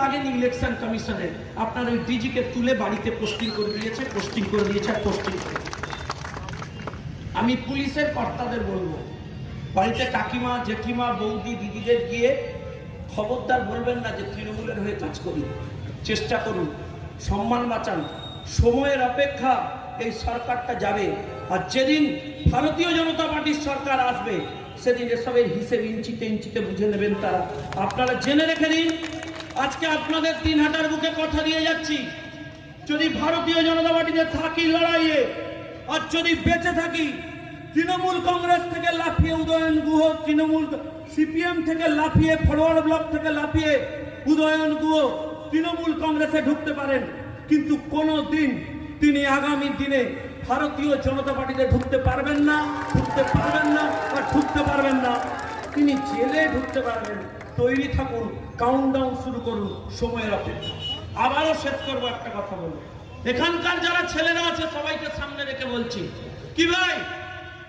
লাগেনি ইলেকশন কমিশনের আপনার ওই ডিজিকে তুলে বাড়িতে পোস্টিং করে দিয়েছে, পোস্টিং করে দিয়েছে আর পোস্টিং করে আমি পুলিশের কর্তাদের বলব, বাড়িতে কাকিমা, জেঠিমা, বৌদি, দিদিদের গিয়ে খবরদার বলবেন না যে তৃণমূলের হয়ে কাজ করি চেষ্টা করুন, সম্মান বাঁচান, সময়ের অপেক্ষা এই সরকারটা যাবে। আর যেদিন ভারতীয় জনতা পার্টির সরকার আসবে, সেদিন এসবের হিসেব ইঞ্চিতে ইঞ্চিতে বুঝে নেবেন তারা। আপনারা জেনে রেখে দিন আজকে আপনাদের তিন হাটার বুকে কথা দিয়ে যাচ্ছি। যদি ভারতীয় জনতা পার্টিতে থাকি লড়াইয়ে, আর যদি বেঁচে থাকি, তৃণমূল কংগ্রেস থেকে লাফিয়ে উদয়ন গুহ, তৃণমূল সিপিএম থেকে লাফিয়ে ফরওয়ার্ড ব্লক থেকে লাফিয়ে উদয়ন গুহ তৃণমূল কংগ্রেসে ঢুকতে পারেন। কিন্তু কোনো দিন তিনি আগামী দিনে ভারতীয় জনতা পার্টিতে ঢুকতে পারবেন না, ঢুকতে পারবেন না, আর ঢুকতে পারবেন না। তিনি জেলে ঢুকতে পারবেন। তৈরি থাকুন কাউন্টডাউন শুরু করুন, সময়ের অপেক্ষা। আবারও শেষ করব একটা কথা বলব এখানকার যারা ছেলেরা আছে, সবাইকে সামনে রেখে বলছি, কি ভাই?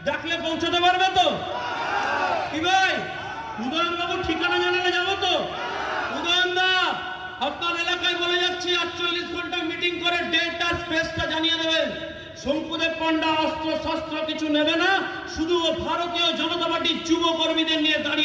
ডাকলে পৌঁছতে পারবে তো? কি ভাই? উদয়ন বাবু ঠিকানা জানালে যাব তো? উদয়নদা আপনার এলাকায় বলে যাচ্ছি, আটচল্লিশ ঘণ্টা মিটিং করে ডেট আর স্পেসটা জানিয়ে দেবেন। শঙ্কুদেব পণ্ডা, অস্ত্র, শস্ত্র কিছু নেবে না, শুধু ভারতীয় জনতা পার্টির যুব কর্মীদের নিয়ে দাঁড়িয়ে